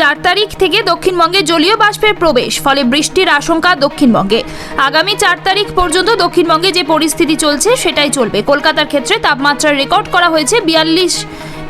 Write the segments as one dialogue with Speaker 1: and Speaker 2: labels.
Speaker 1: চার তারিখ থেকে দক্ষিণবঙ্গে জলীয় বাষ্পের প্রবেশ, ফলে বৃষ্টির আশঙ্কা দক্ষিণবঙ্গে। আগামী চার তারিখ পর্যন্ত দক্ষিণবঙ্গে যে পরিস্থিতি চলছে সেটাই চলবে। কলকাতার ক্ষেত্রে তাপমাত্রা রেকর্ড করা হয়েছে বিয়াল্লিশ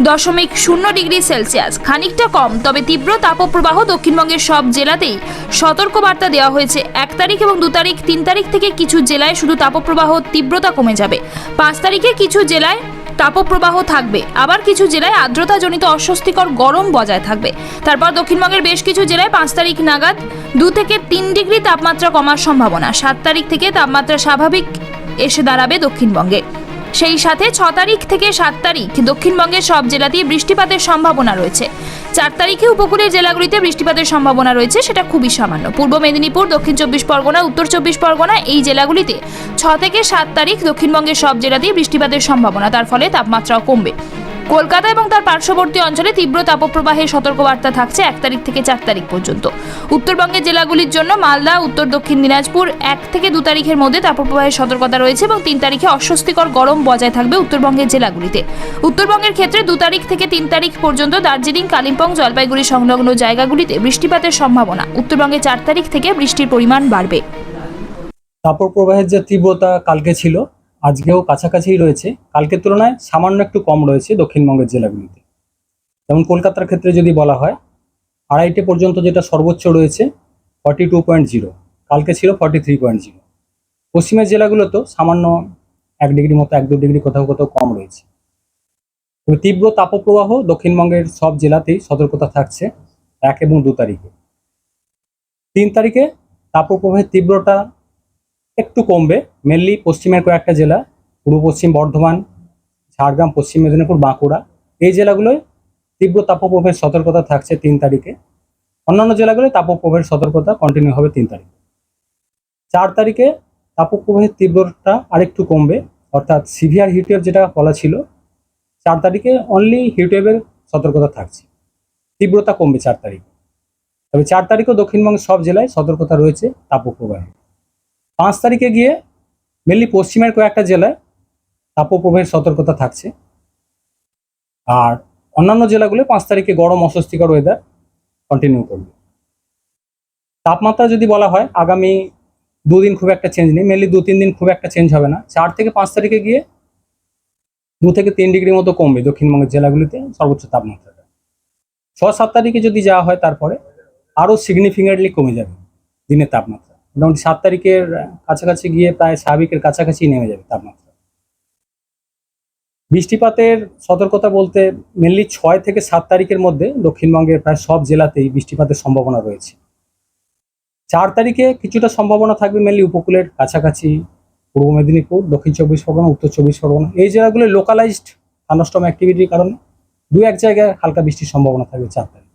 Speaker 1: দশমিক শূন্য ডিগ্রি সেলসিয়াস। খানিকটা কম, তবে তীব্র তাপপ্রবাহ দক্ষিণবঙ্গের সব জেলাতেই সতর্কবার্তা দেওয়া হয়েছে। এক তারিখ এবং দু তারিখ, তিন তারিখ থেকে কিছু জেলায় শুধু তাপপ্রবাহ তীব্রতা কমে যাবে। পাঁচ তারিখে কিছু জেলায় তাপপ্রবাহ থাকবে। আবার কিছু জেলায় আর্দ্রতাজনিত অস্বস্তিকর গরম বজায় থাকবে। তারপর দক্ষিণবঙ্গের বেশ কিছু জেলায় পাঁচ তারিখ নাগাদ দু থেকে তিন ডিগ্রি তাপমাত্রা কমার সম্ভাবনা। সাত তারিখ থেকে তাপমাত্রা স্বাভাবিক এসে দাঁড়াবে দক্ষিণবঙ্গে। সেই সাথে ছ তারিখ থেকে সাত তারিখ দক্ষিণবঙ্গের সব জেলাতেই বৃষ্টিপাতের সম্ভাবনা রয়েছে। চার তারিখে উপকূলের জেলাগুলিতে বৃষ্টিপাতের সম্ভাবনা রয়েছে, সেটা খুবই সামান্য। পূর্ব মেদিনীপুর, দক্ষিণ চব্বিশ পরগনা, উত্তর চব্বিশ পরগনা, এই জেলাগুলিতে ছ থেকে সাত তারিখ দক্ষিণবঙ্গের সব জেলাতেই বৃষ্টিপাতের সম্ভাবনা, তার ফলে তাপমাত্রাও কমবে। কলকাতা এবং তার পার্শ্ববর্তী অঞ্চলে তীব্র তাপপ্রবাহের সতর্কবার্তা থাকছে এক তারিখ থেকে চার তারিখ পর্যন্ত। উত্তরবঙ্গের জেলাগুলির জন্য মালদা, উত্তর দক্ষিণ দিনাজপুর এক থেকে দু তারিখের মধ্যে তাপপ্রবাহের সতর্কতা রয়েছে এবং তিন তারিখে অস্বস্তিকর গরম বজায় থাকবে উত্তরবঙ্গের জেলাগুলিতে। উত্তরবঙ্গের ক্ষেত্রে দু তারিখ থেকে তিন তারিখ পর্যন্ত দার্জিলিং, কালিম্পং, জলপাইগুড়ি সংলগ্ন জায়গাগুলিতে বৃষ্টিপাতের সম্ভাবনা। উত্তরবঙ্গে চার তারিখ থেকে বৃষ্টির পরিমাণ বাড়বে।
Speaker 2: তাপপ্রবাহের যে তীব্রতা কালকে ছিল আজকেও কাছাকাছিই রয়েছে। কালকের তুলনায় সামান্য একটু কম রয়েছে দক্ষিণবঙ্গের জেলাগুলিতে। যেমন কলকাতার ক্ষেত্রে যদি বলা হয়, আড়াইটে পর্যন্ত যেটা সর্বোচ্চ রয়েছে ফর্টি টু পয়েন্ট জিরো কালকে ছিল ফর্টি থ্রি পয়েন্ট জিরো পশ্চিমের জেলাগুলোতেও সামান্য এক ডিগ্রি মতো, এক দু ডিগ্রি কোথাও কোথাও কম রয়েছে। তবে তীব্র তাপপ্রবাহ দক্ষিণবঙ্গের সব জেলাতেই সতর্কতা থাকছে এক এবং দু তারিখে। তিন তারিখে তাপপ্রবাহের তীব্রতা একটু কমবে। মেনলি পশ্চিমের কয়েকটা জেলা, পূর্ব পশ্চিম বর্ধমান, ঝাড়গ্রাম, পশ্চিম মেদিনীপুর, বাঁকুড়া। এই জেলাগুলোয় তীব্র তাপপ্রবাহের সতর্কতা থাকছে তিন তারিখে। অন্যান্য জেলাগুলোয় তাপপ্রবাহের সতর্কতা কন্টিনিউ হবে তিন তারিখে। চার তারিখে তাপপ্রবাহের তীব্রতা আরেকটু কমবে, অর্থাৎ সিভিয়ার হিটওয়েভ যেটা বলা ছিল, চার তারিখে অনলি হিটওয়েভের সতর্কতা থাকছে। তীব্রতা কমবে চার তারিখে। তবে চার তারিখেও দক্ষিণবঙ্গের সব জেলায় সতর্কতা রয়েছে তাপপ্রবাহে পাঁচ তারিখে গিয়ে মেনলি পশ্চিমের কয়েকটা জেলায় তাপপ্রবাহের সতর্কতা থাকছে। আর অন্যান্য জেলাগুলো পাঁচ তারিখে গরম অস্বস্তিকর ওয়েদার কন্টিনিউ করবে। তাপমাত্রা যদি বলা হয়, আগামী দুদিন খুব একটা চেঞ্জ নেই মেনলি দু তিন দিন খুব একটা চেঞ্জ হবে না। চার থেকে পাঁচ তারিখে গিয়ে দু থেকে তিন ডিগ্রি মতো কমবে দক্ষিণবঙ্গের জেলাগুলিতে সর্বোচ্চ তাপমাত্রাটা। ছ সাত তারিখে যদি যাওয়া হয়, তারপরে আরও সিগনিফিকেন্টলি কমে যাবে দিনের তাপমাত্রা। মোটামুটি সাত তারিখের কাছাকাছি গিয়ে প্রায় স্বাভাবিকের কাছাকাছি নেমে যাবে তাপমাত্রা। বৃষ্টিপাতের সতর্কতা বলতে মেনলি ছয় থেকে সাত তারিখের মধ্যে দক্ষিণবঙ্গের প্রায় সব জেলাতেই বৃষ্টিপাতের সম্ভাবনা রয়েছে। চার তারিখে কিছুটা সম্ভাবনা থাকবে মেনলি উপকূলের কাছাকাছি, পূর্ব মেদিনীপুর, দক্ষিণ চব্বিশ পরগনা, উত্তর চব্বিশ পরগনা। এই জেলাগুলো লোকালাইজড থান্ডারস্টর্ম অ্যাক্টিভিটির কারণে দু এক জায়গায় হালকা বৃষ্টির সম্ভাবনা থাকবে চার তারিখ।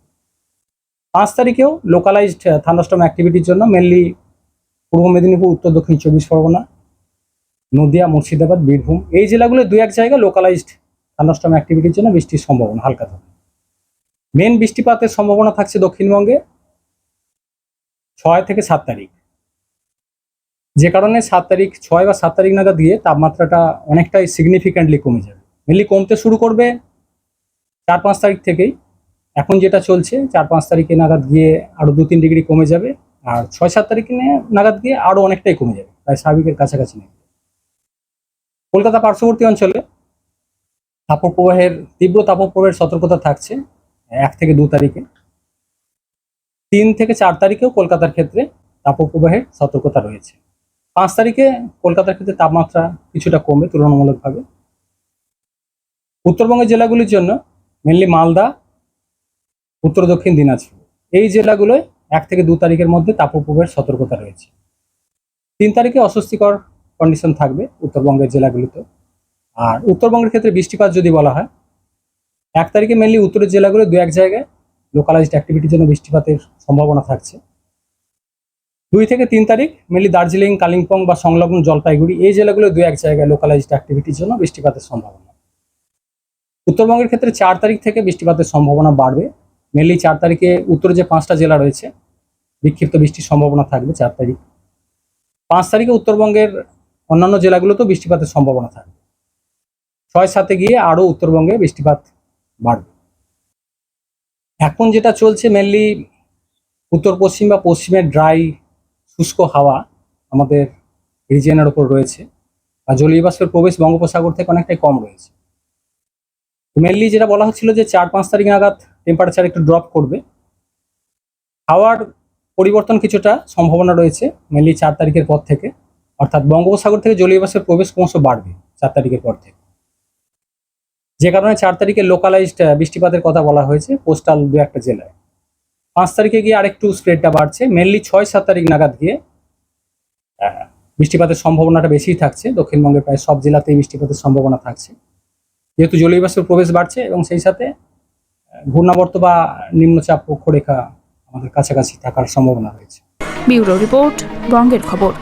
Speaker 2: পাঁচ তারিখেও লোকালাইজড থান্ডারস্টর্ম অ্যাক্টিভিটির জন্য মেনলি পূর্ব মেদিনীপুর, উত্তর দক্ষিণ চব্বিশ পরগনা, নদিয়া, মুর্শিদাবাদ, বীরভূম, এই জেলাগুলো দু এক জায়গায় লোকালাইজড থান্ডারস্টর্ম অ্যাক্টিভিটির জন্য বৃষ্টির সম্ভাবনা, হালকা থাকে মেন বৃষ্টিপাতের সম্ভাবনা থাকছে দক্ষিণবঙ্গে ছয় থেকে সাত তারিখ। যে কারণে সাত তারিখ, ছয় বা সাত তারিখ নাগাদ দিয়ে তাপমাত্রাটা অনেকটাই সিগনিফিক্যান্টলি কমে যাবে। মেনলি কমতে শুরু করবে চার পাঁচ তারিখ থেকেই। এখন যেটা চলছে, চার পাঁচ তারিখে নাগাদ গিয়ে আরও দু তিন ডিগ্রি কমে যাবে। আর ছয় সাত তারিখে নাগাদ গিয়ে আরও অনেকটাই কমে যাবে, প্রায় স্বাভাবিকের কাছাকাছি নেই। কলকাতা পার্শ্ববর্তী অঞ্চলে তাপপ্রবাহের, তীব্র তাপপ্রবাহের সতর্কতা থাকছে এক থেকে দু তারিখে। তিন থেকে চার তারিখেও কলকাতার ক্ষেত্রে তাপপ্রবাহের সতর্কতা রয়েছে। পাঁচ তারিখে কলকাতার ক্ষেত্রে তাপমাত্রা কিছুটা কমবে তুলনামূলকভাবে। উত্তরবঙ্গের জেলাগুলির জন্য মেনলি মালদা, উত্তর দক্ষিণ দিনাজপুর। এই জেলাগুলোয় এক থেকে দু তারিখের মধ্যে তাপপ্রবাহের সতর্কতা রয়েছে। তিন তারিখে অস্বস্তিকর কন্ডিশন থাকবে উত্তরবঙ্গের জেলাগুলিতে। আর উত্তরবঙ্গের ক্ষেত্রে বৃষ্টিপাত যদি বলা হয়, এক তারিখে মেনলি উত্তরের জেলাগুলো দু এক জায়গায় লোকালাইজড অ্যাক্টিভিটির জন্য বৃষ্টিপাতের সম্ভাবনা থাকছে। দুই থেকে তিন তারিখ মেনলি দার্জিলিং, কালিম্পং বা সংলগ্ন জলপাইগুড়ি এই জেলাগুলো দু এক জায়গায় লোকালাইজড অ্যাক্টিভিটির জন্য বৃষ্টিপাতের সম্ভাবনা। উত্তরবঙ্গের ক্ষেত্রে চার তারিখ থেকে বৃষ্টিপাতের সম্ভাবনা বাড়বে। মেনলি চার তারিখে উত্তরে যে পাঁচটা জেলা রয়েছে, বিক্ষিপ্ত বৃষ্টির সম্ভাবনা থাকবে চার তারিখ। পাঁচ তারিখে উত্তরবঙ্গের অন্যান্য জেলাগুলোতেও বৃষ্টিপাতের সম্ভাবনা থাকবে। ছয় সাতে গিয়ে আরও উত্তরবঙ্গে বৃষ্টিপাত বাড়বে। এখন যেটা চলছে মেনলি উত্তর পশ্চিম বা পশ্চিমের ড্রাই শুষ্ক হাওয়া আমাদের রিজিয়নের ওপর রয়েছে আর জলীয় বাষ্পের প্রবেশ বঙ্গোপসাগর থেকে অনেকটাই কম রয়েছে। মেনলি যেটা বলা হচ্ছিল যে চার পাঁচ তারিখ নাগাদ টেম্পারেচার একটু ড্রপ করবে। হাওয়ার পরিবর্তন কিছুটা সম্ভাবনা রয়েছে মেনলি চার তারিখের পর থেকে। অর্থাৎ বঙ্গোপসাগর থেকে জলীয় বাষ্পের প্রবেশ ক্রমশ বাড়বে চার তারিখের পর থেকে। যে কারণে চার তারিখে লোকালাইজড বৃষ্টিপাতের কথা বলা হয়েছে কোস্টাল দু একটা জেলায়। পাঁচ তারিখে গিয়ে আরেকটু স্প্রেডটা বাড়ছে মেনলি ছয় সাত তারিখ নাগাদ গিয়ে বৃষ্টিপাতের সম্ভাবনাটা বেশিই থাকছে। দক্ষিণবঙ্গের প্রায় সব জেলাতেই বৃষ্টিপাতের সম্ভাবনা থাকছে। যেহেতু জলীয় বাষ্পের প্রবেশ বাড়ছে এবং সেই সাথে ঘূর্ণাবর্ত বা নিম্নচাপ অক্ষরেখা আমাদের কাছাকাছি থাকার সম্ভাবনা রয়েছে।
Speaker 1: ব্যুরো রিপোর্ট বঙ্গের খবর।